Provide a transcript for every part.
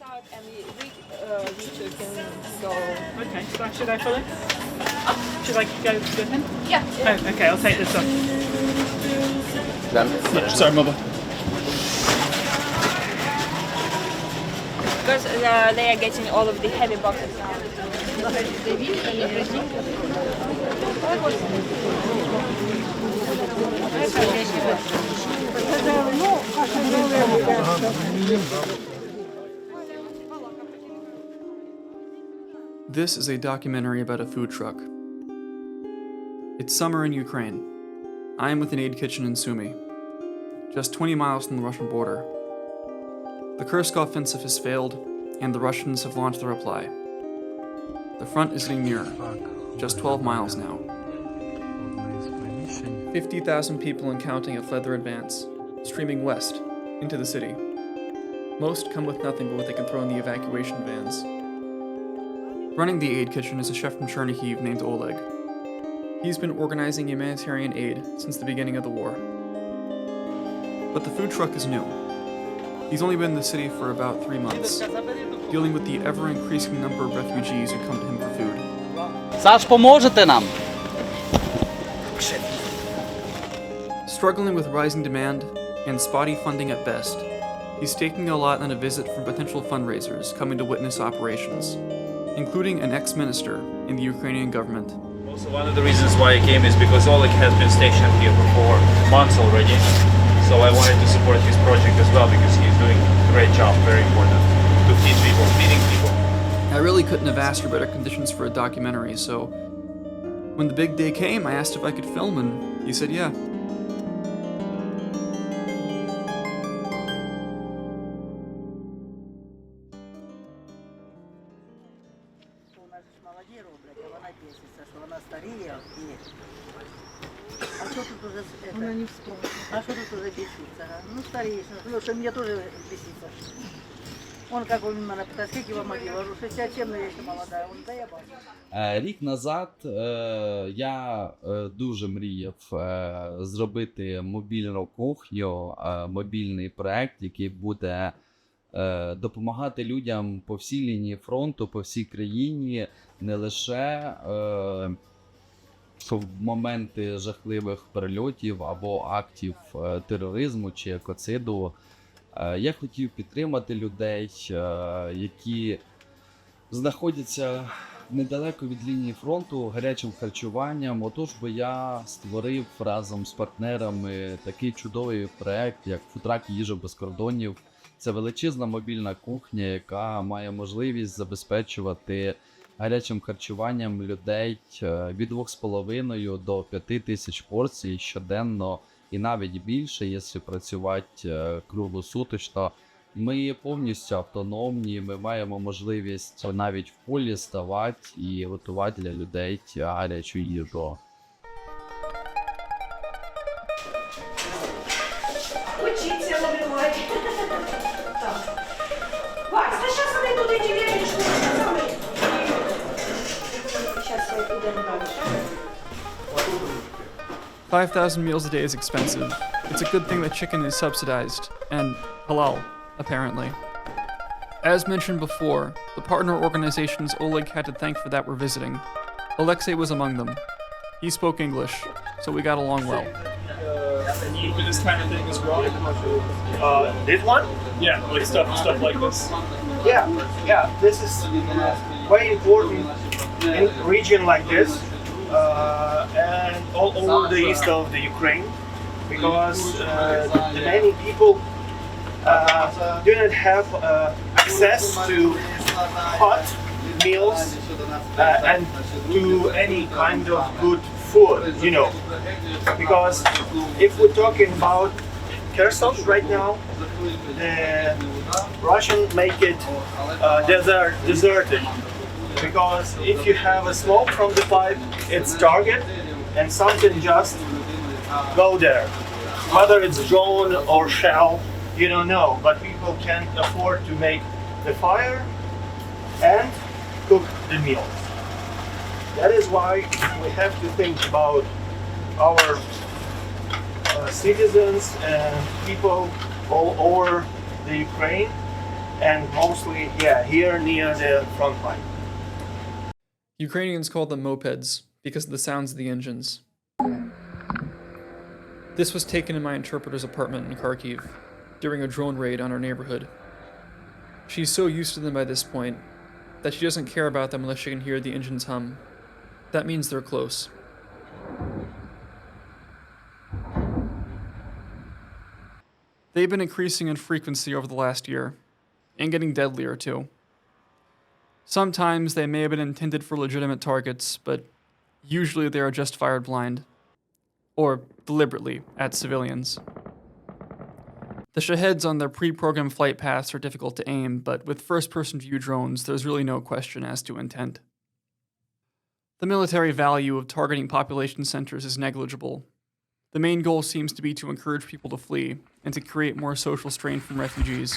south and we, we, uh, we two can go. Okay, so should I follow? Should I go with him? Yeah. Oh, okay, I'll take this one. Sorry, mother. Because uh, they are getting all of the heavy boxes now. This is a documentary about a food truck. It's summer in Ukraine. I am with an aid kitchen in Sumy, just 20 miles from the Russian border. The Kursk offensive has failed, and the Russians have launched the reply. The front is getting nearer, just 12 miles now. 50,000 people and counting have fled their advance, streaming west into the city. Most come with nothing but what they can throw in the evacuation vans. Running the aid kitchen is a chef from Chernihiv named Oleg. He's been organizing humanitarian aid since the beginning of the war. But the food truck is new. He's only been in the city for about three months, dealing with the ever increasing number of refugees who come to him for food. Саш, поможете нам? Struggling with rising demand and spotty funding at best, he's taking a lot on a visit from potential fundraisers coming to witness operations, including an ex minister in the Ukrainian government. Also, one of the reasons why I came is because Oleg has been stationed here for months already. So I wanted to support his project as well because he's doing a great job, very important to feed people, feeding people. I really couldn't have asked for better conditions for a documentary, so when the big day came, I asked if I could film, and he said yeah. З- не вспомнила. А що тут уже біситься? а? Ну старієш, ну що мені теж біситься. Он как он мене питає, скільки вам років? Я говорю, 67, но я ще молода. Он, да я бачу. Е, Рік назад е, я е, дуже мріяв е, зробити мобільну кухню, е, мобільний проект, який буде е, допомагати людям по всій лінії фронту, по всій країні, не лише е, в моменти жахливих прильотів або актів е, тероризму чи екоциду. Е, Я хотів підтримати людей, е, які знаходяться недалеко від лінії фронту гарячим харчуванням. Отож би я створив разом з партнерами такий чудовий проект, як Футрак їжа без кордонів. Це величезна мобільна кухня, яка має можливість забезпечувати гарячим харчуванням людей е, від 2,5 до 5 тисяч порцій щоденно і навіть більше, якщо працювати е, круглосуточно. Ми повністю автономні, ми маємо можливість навіть в полі ставати і готувати для людей гарячу їжу. 5,000 meals a day is expensive. It's a good thing that chicken is subsidized, and halal, apparently. As mentioned before, the partner organizations Oleg had to thank for that were visiting. Alexei was among them. He spoke English, so we got along well. need for this kind of thing as well? Uh, this one? Yeah, like stuff stuff like this. Yeah, yeah. This is very important in a region like this uh, and all over the east of the Ukraine because uh, the many people uh, do not have uh, access to hot meals uh, and to any kind of good food, you know. Because if we're talking about Kherson right now, the Russian make it uh, desert deserted because if you have a smoke from the pipe, it's target and something just go there. Whether it's drone or shell, you don't know, but people can't afford to make the fire and cook the meals. That is why we have to think about our uh, citizens and people all over the Ukraine and mostly, yeah, here near the front line. Ukrainians call them mopeds because of the sounds of the engines. This was taken in my interpreter's apartment in Kharkiv during a drone raid on our neighborhood. She's so used to them by this point that she doesn't care about them unless she can hear the engines hum. That means they're close. They've been increasing in frequency over the last year, and getting deadlier too. Sometimes they may have been intended for legitimate targets, but usually they are just fired blind. Or deliberately at civilians. The Shaheds on their pre programmed flight paths are difficult to aim, but with first person view drones, there's really no question as to intent. The military value of targeting population centers is negligible. The main goal seems to be to encourage people to flee and to create more social strain from refugees.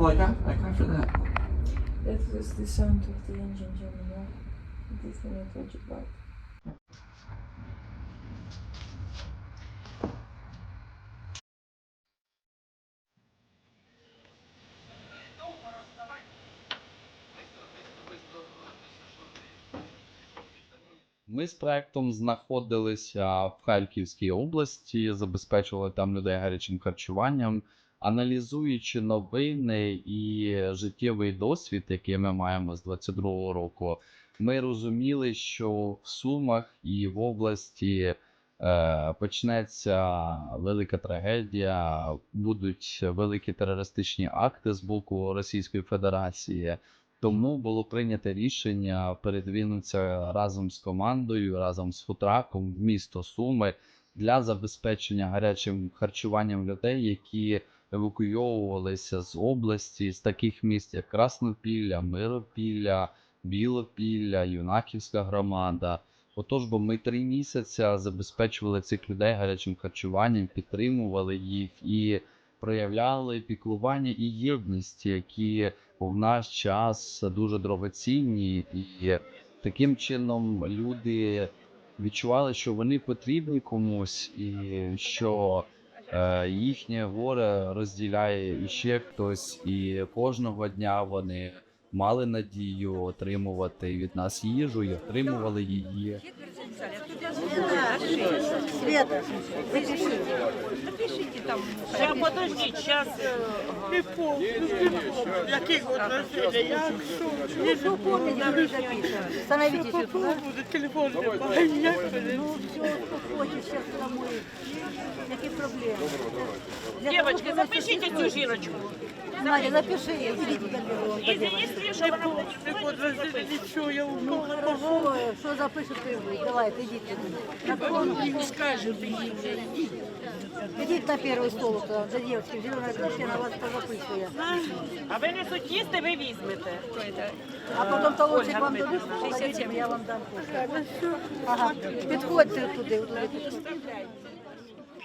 Well, I got, I got for that. That was the sound of the engine jamming off. This is not what you got. Ми з проектом знаходилися в Харківській області, забезпечували там людей гарячим харчуванням. Аналізуючи новини і життєвий досвід, який ми маємо з 22-го року, ми розуміли, що в Сумах і в області е, почнеться велика трагедія, будуть великі терористичні акти з боку Російської Федерації. Тому було прийнято рішення передвинутися разом з командою, разом з футраком в місто Суми для забезпечення гарячим харчуванням людей, які евакуйовувалися з області, з таких міст, як Краснопілля, Миропілля, Білопілля, Юнаківська громада. Отож, бо ми три місяці забезпечували цих людей гарячим харчуванням, підтримували їх і проявляли піклування і єдність, які в наш час дуже дорогоцінні, і таким чином люди відчували, що вони потрібні комусь, і що їхнє горе розділяє іще хтось, і кожного дня вони мали надію отримувати від нас їжу і отримували її. Света, запиши. Сейчас, подождіть, сейчас... Ну, что помните, мы запишем. Становитесь вот туда. Ну, все, что хочешь, сейчас домой. Какие проблемы? Для Девочки, того, чтобы запишите нас цю жіночку. Надя, запиши, иди туда первого. Якщо що, вона буде Ну, хорошо, что запишешь ты вы? Давай, ты иди туда. Не скажем, Идите на первый стол, туда, за девочки, в зеленой крышке, на вас позаписываю. А ви не суть їсти, ви візьмете. А потом талончик вам дадут, поверьте, я вам дам кофе. Ага, підходьте туди, туди.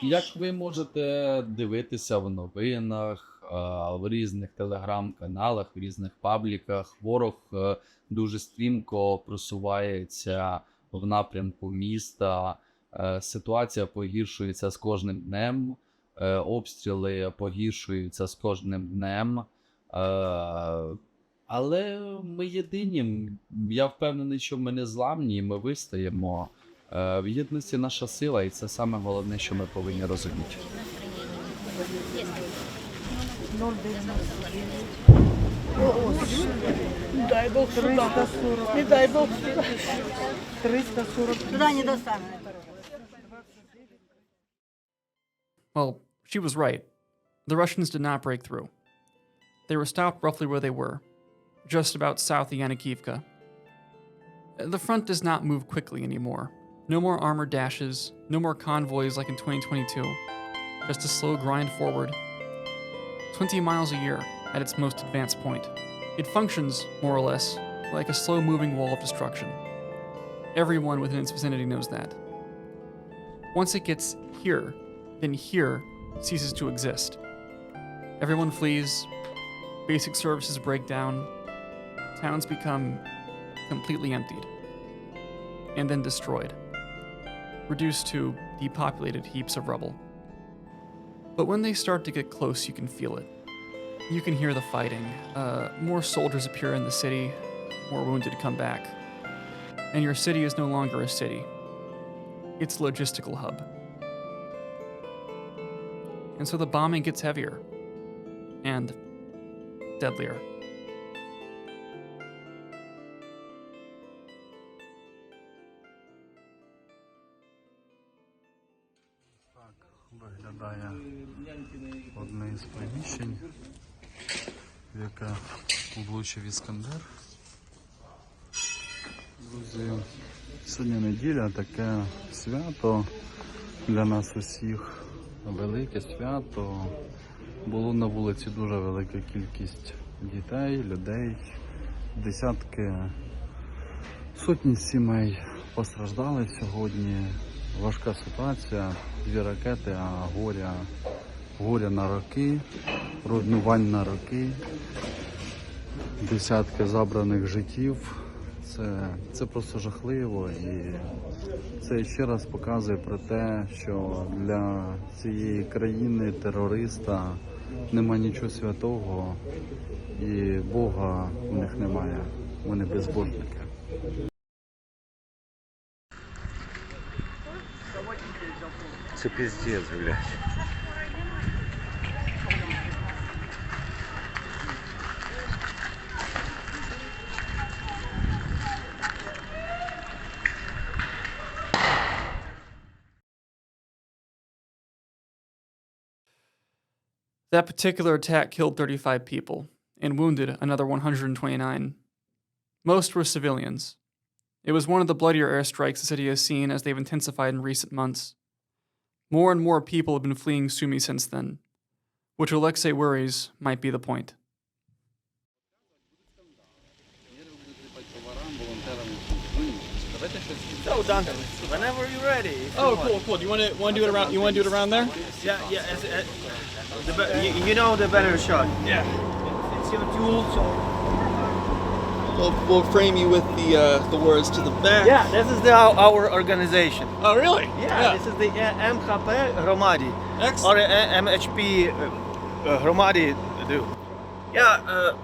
Як ви можете дивитися в новинах, е, в різних телеграм-каналах, в різних пабліках, ворог е, дуже стрімко просувається в напрямку міста. Е, Ситуація погіршується з кожним днем, е, обстріли погіршуються з кожним днем. Е, Але ми єдині. Я впевнений, що ми не зламні, ми вистаємо. В єдності наша сила, і це саме головне, що ми повинні розуміти. Дай Бог сюда. Не дай Бог сюда. 340. Туда не достанем. Well, she was right. The Russians did not break through. They were stopped roughly where they were, just about south of Yanikivka. The front does not move quickly anymore. No more armored dashes, no more convoys like in 2022. Just a slow grind forward. 20 miles a year at its most advanced point. It functions, more or less, like a slow moving wall of destruction. Everyone within its vicinity knows that. Once it gets here, then here ceases to exist. Everyone flees, basic services break down, towns become completely emptied, and then destroyed, reduced to depopulated heaps of rubble. But when they start to get close, you can feel it. You can hear the fighting. Uh, more soldiers appear in the city, more wounded come back And your city is no longer a city, it's a logistical hub. And so the bombing gets heavier and deadlier. виглядає одне із приміщень, в яке влучив Іскандер. Друзі, сьогодні неділя, таке свято для нас усіх. Велике свято. Було на вулиці дуже велика кількість дітей, людей, десятки, сотні сімей постраждали сьогодні. Важка ситуація, дві ракети, а горя, горя на роки, руйнувань на роки, десятки забраних життів. Це, це просто жахливо і це ще раз показує про те, що для цієї країни терориста нема нічого святого і Бога в них немає. Вони безбожники. Це пиздец, блядь. That particular attack killed 35 people and wounded another 129. Most were civilians. It was one of the bloodier airstrikes the city has seen as they've intensified in recent months. More and more people have been fleeing Sumi since then, which Alexei worries might be the point. So done. Whenever you're ready. if you Oh, want. cool, cool. Do you want to want to do it around? You want to do it around there? Yeah, yeah. It's, uh, the be- you, you know the better shot. Yeah. It's your tool, so. We'll, we'll frame you with the uh, the words to the back. Yeah, this is the, our, our organization. Oh, really? Yeah, this is the uh, MHP Hromadi Excellent. or uh, MHP uh, uh, Hromadi do. Yeah, uh,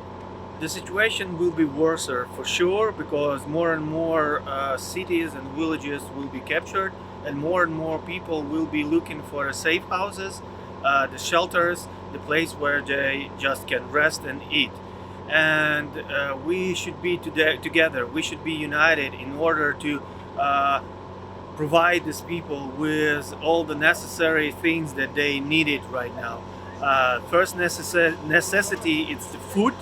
the situation will be worse for sure because more and more uh, cities and villages will be captured, and more and more people will be looking for safe houses, uh, the shelters, the place where they just can rest and eat. And uh, we should be today together. We should be united in order to uh, provide these people with all the necessary things that they needed right now. Uh, first necess- necessity it's the food,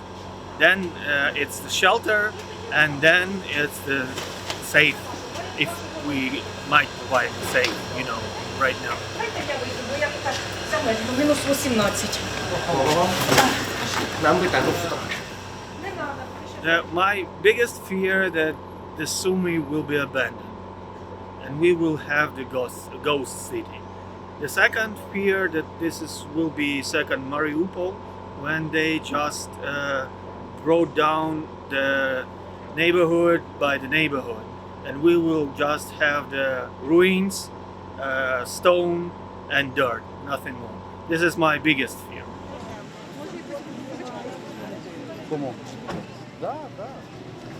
then uh, it's the shelter, and then it's the safe, if we might provide safe, you know, right now. The, my biggest fear that the Sumi will be abandoned and we will have the ghost, ghost city. The second fear that this is, will be second Mariupol when they just uh, broke down the neighborhood by the neighborhood. And we will just have the ruins uh, stone and dirt nothing more. This is my biggest fear.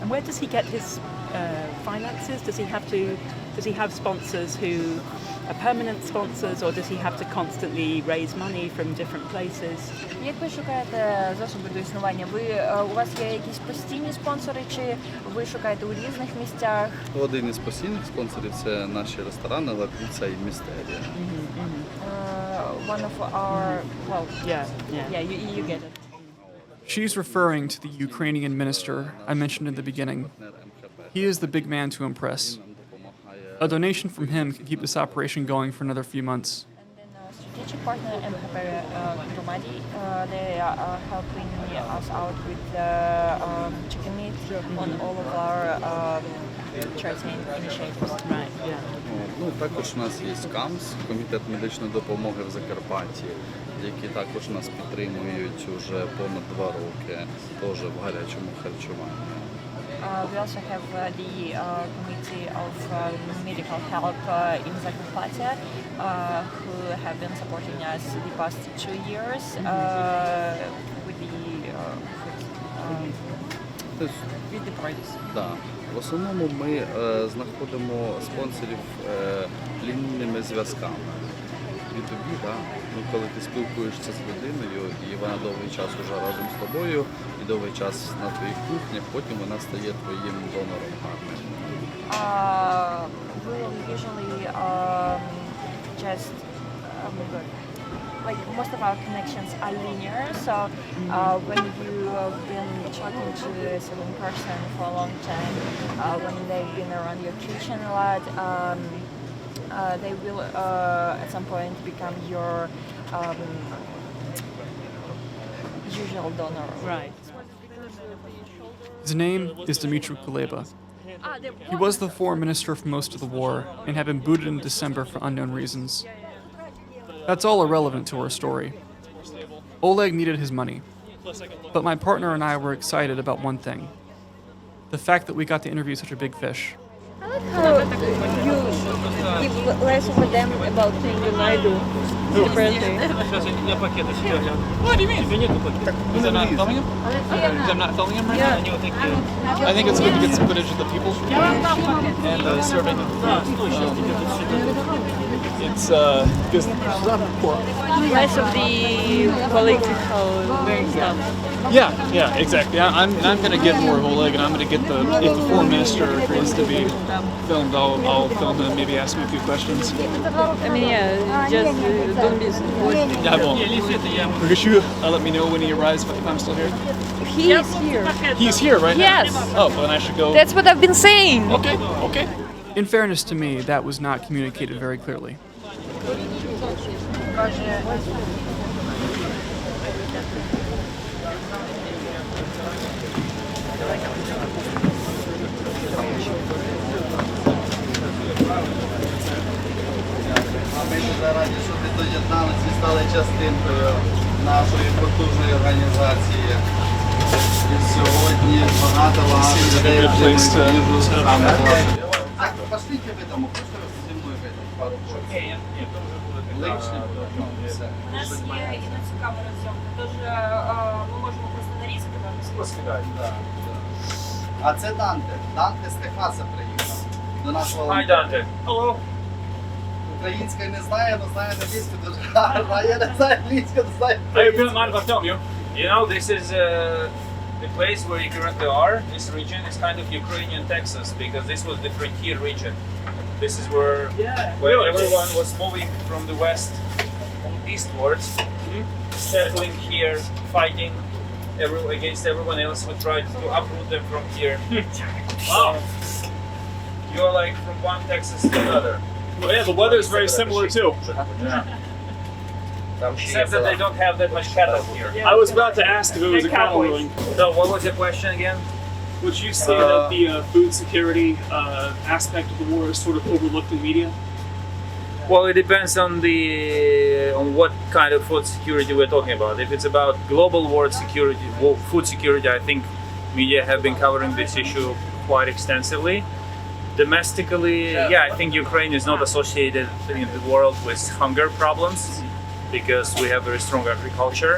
And where does he get his uh, finances? Does he have to does he have sponsors who are permanent sponsors, or does he have to constantly raise money from different places? Як ви шукаєте засоби до існування? Ви е, у вас є якісь постійні спонсори, чи ви шукаєте у різних місцях? Один із постійних спонсорів це наші ресторани Лаквіца і Містерія. Uh, one of our well, Yeah, yeah. yeah, you, you get it. She's referring to the Ukrainian minister I mentioned in the beginning. He is the big man to impress. A donation from him can keep this operation going for another few months. And then uh, strategic partner MHP uh, Romadi, uh, they are uh, helping us out with the um, chicken meat on all of our um, charity initiatives. Right. Yeah. Ну, також у нас є КАМС, комітет медичної допомоги в Закарпатті, які також нас підтримують уже понад два роки, теж в гарячому харчуванні. Uh, we also have uh, the uh, committee of uh, medical help uh, in Zakarpattia, uh, who have been supporting us the past two years uh, with the uh, with, um, Тобто, with the projects. Да. В основному ми е, знаходимо спонсорів е, лінійними зв'язками. B2B, да? ну, коли ти спілкуєшся з людиною, і вона довгий час уже разом з тобою, і довгий час на твоїх кухнях, потім вона стає твоїм донором гарним. Uh, we will usually um, just um, like most of our connections are linear. So uh, when you have been talking to a certain person for a long time, uh, when they've been around your kitchen a lot, um, uh, they will uh, at some point become your um, usual donor. Right. His name is Dmitry Kuleba. He was the foreign minister for most of the war and had been booted in December for unknown reasons. That's all irrelevant to our story. Oleg needed his money. But my partner and I were excited about one thing the fact that we got to interview such a big fish. How you give less for them about things than I do differently. What do you mean? Is that not filming him? I'm not filming him right now? I think it's good to get some footage of the people and uh, survey them. Um, it's uh, because Less of the political stuff. yeah, yeah, exactly. I, I'm I'm gonna get more of Oleg, and I'm gonna get the if the foreign minister agrees to be filmed, I'll I'll film him and maybe ask him a few questions. I mean, yeah, just uh, don't be. Yeah, I won't. Because you uh, let me know when he arrives if I'm still here. He is here. He's here right now. Yes. Oh, well, then I should go. That's what I've been saying. Okay, okay. In fairness to me, that was not communicated very clearly. Ми дуже раді, що ви доєдналися і стали частинкою нашої потужної організації. І сьогодні багато багато людей вже саме. Так, пошліть ви там, хочете Буде, ну. У нас є і на цю камеру зйомка, тож е, ми можемо просто нарізати вам. Да, да. А це Данте. Данте з Техаса приїхав до нашого Hi Dante. Hello. української не знає, але знає англійську дуже гарно. А я не знаю англійську, не знаю. Hey, you don't mind if I film you. You know, this is uh, the place where you currently are. This region is kind of Ukrainian Texas because this was the frontier region. This is where where Really? everyone was moving from the west eastwards, mm-hmm. settling here, fighting every, against everyone else who tried to uproot them from here. Wow. You're like from one Texas to another. Well, yeah, the weather is very similar too. Except that they don't have that much cattle here. I was about to ask if it was a cattle ruling. So, what was your question again? Would you say Uh, that the uh, food security uh, aspect of the war is sort of overlooked in media? Well, it depends on the on what kind of food security we're talking about. If it's about global world security, food security, I think media have been covering this issue quite extensively. Domestically, yeah, I think Ukraine is not associated in the world with hunger problems because we have very strong agriculture.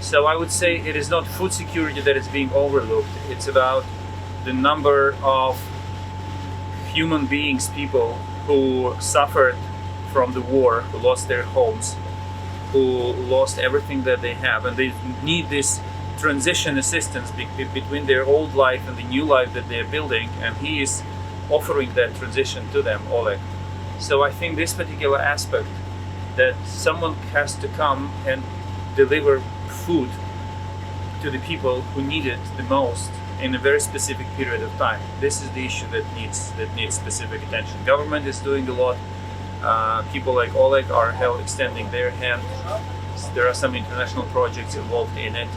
So I would say it is not food security that is being overlooked. It's about the number of human beings, people who suffered from the war, who lost their homes, who lost everything that they have, and they need this transition assistance be- be- between their old life and the new life that they're building, and he is offering that transition to them, Oleg. So I think this particular aspect that someone has to come and deliver food to the people who need it the most in a very specific period of time. This is the issue that needs that needs specific attention. Government is doing a lot. Uh, people like Oleg are extending their hand. There are some international projects involved in it,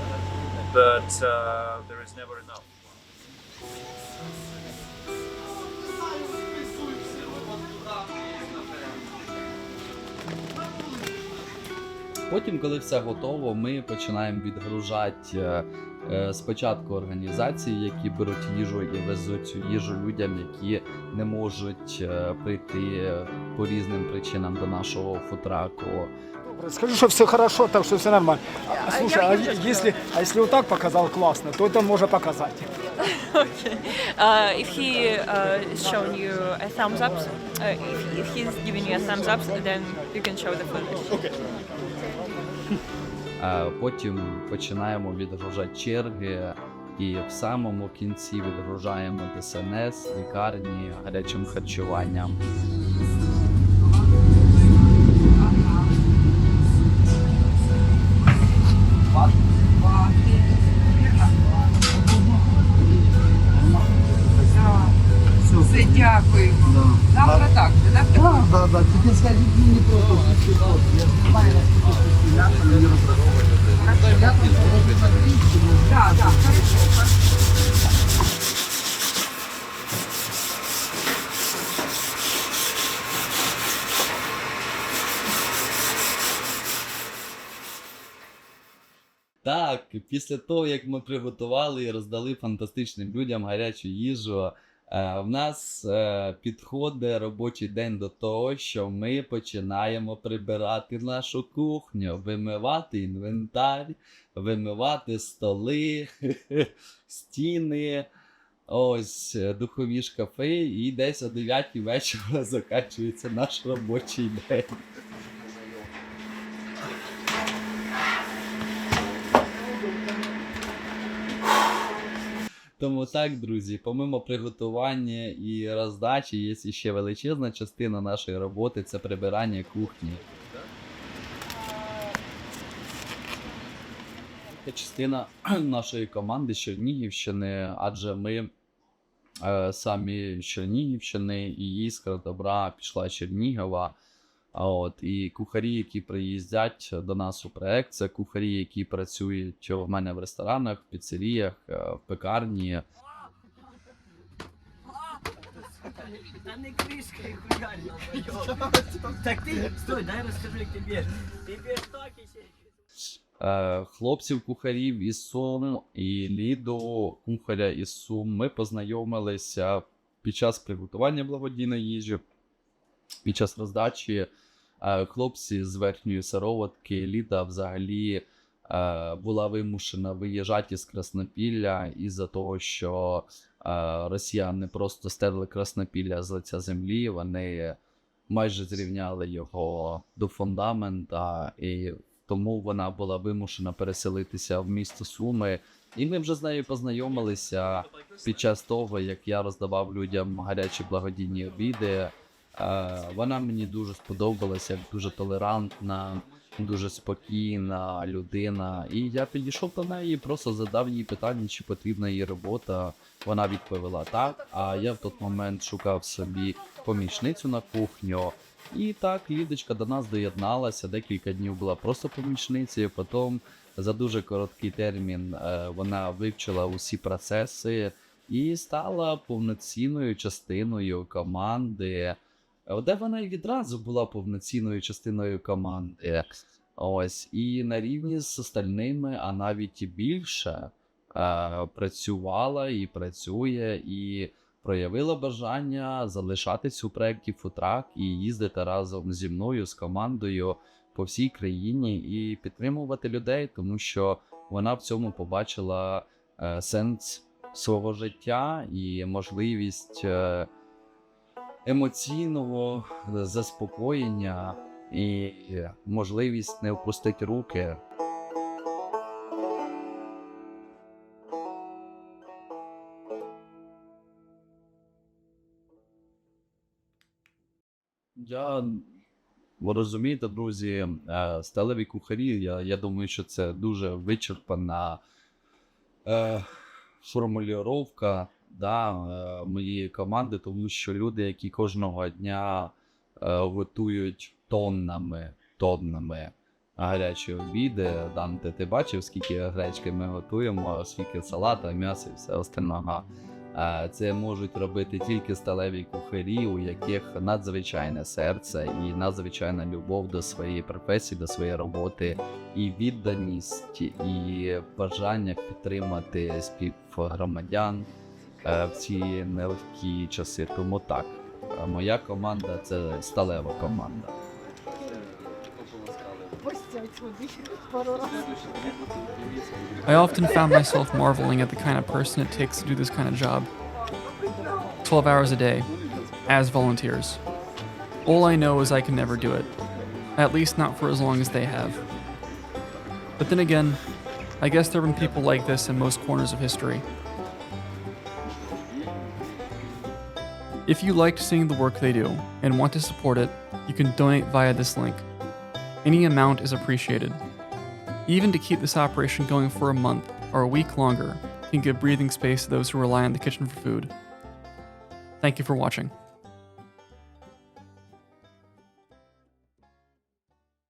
but uh, there is never enough. Потім, коли все готово, ми починаємо відгружати е, е, спочатку організації, які беруть їжу і везуть цю їжу людям, які не можуть е, прийти по різним причинам до нашого футраку. Скажи, что все хорошо, так что все нормально. А, слушай, а если, а если вот так показал классно, то это можно показать. okay. Uh, if he uh, is showing you a thumbs up, uh, if, if he's giving you a thumbs up, then you can show the footage. Okay. Потім починаємо відгружати черги, і в самому кінці відгружаємо ДСНС, лікарні, гарячим харчуванням. Так, після того, як ми приготували і роздали фантастичним людям гарячу їжу, е, в нас е, підходить робочий день до того, що ми починаємо прибирати нашу кухню, вимивати інвентар, вимивати столи, стіни. Ось е, духові шкафи, і десь о 9 вечора закінчується наш робочий день. Тому так, друзі, помимо приготування і роздачі, є ще величезна частина нашої роботи це прибирання кухні. Це частина нашої команди Чернігівщини, адже ми е, самі з Чернігівщини, і іскра добра пішла Чернігова. А от і кухарі, які приїздять до нас у проект, це кухарі, які працюють у мене в ресторанах, в піцеріях, е, в пекарні. Та не кришка і хуярь. Так ти, стой, дай розкажу, тобі. Тобі так і ще. Е, Хлопців кухарів із Сум і Ліду, кухаря із Сум. Ми познайомилися під час приготування благодійної їжі, під час роздачі. Хлопці з верхньої сироватки, Ліда взагалі була вимушена виїжджати з Краснопілля із-за того, що росіяни просто стерли Краснопілля з лиця землі. Вони майже зрівняли його до фундамента, і тому вона була вимушена переселитися в місто Суми. І ми вже з нею познайомилися під час того, як я роздавав людям гарячі благодійні обіди. Е, Вона мені дуже сподобалася, дуже толерантна, дуже спокійна людина. І я підійшов до неї, просто задав їй питання, чи потрібна їй робота. Вона відповіла так. А я в той момент шукав собі помічницю на кухню. І так, Лідочка до нас доєдналася. Декілька днів була просто помічницею. Потім за дуже короткий термін е, вона вивчила усі процеси і стала повноцінною частиною команди. Е, Де вона і відразу була повноцінною частиною команди. Ось, і на рівні з остальними, а навіть і більше, е, працювала і працює, і проявила бажання залишатись у проєкті Футрак і їздити разом зі мною, з командою по всій країні і підтримувати людей, тому що вона в цьому побачила е, сенс свого життя і можливість. Е, емоційного заспокоєння і можливість не опустити руки. Я ви розумієте, друзі, е, сталеві кухарі, я, я думаю, що це дуже вичерпана е, формулювання да, е, моєї команди, тому що люди, які кожного дня е, готують тоннами, тоннами гарячі обіди. Данте, ти бачив, скільки гречки ми готуємо, скільки салата, м'яса і все остального. Е, Це можуть робити тільки сталеві кухарі, у яких надзвичайне серце і надзвичайна любов до своєї професії, до своєї роботи, і відданість, і бажання підтримати співгромадян в ці нелегкі часи. Тому так, е, моя команда це сталева команда. I often found myself marveling at the kind of person it takes to do this kind of job. 12 hours a day, as volunteers. All I know is I can never do it. At least not for as long as they have. But then again, I guess there have been people like this in most corners of history. If you liked seeing the work they do and want to support it, you can donate via this link. Any amount is appreciated. Even to keep this operation going for a month or a week longer can give breathing space to those who rely on the kitchen for food. Thank you for watching.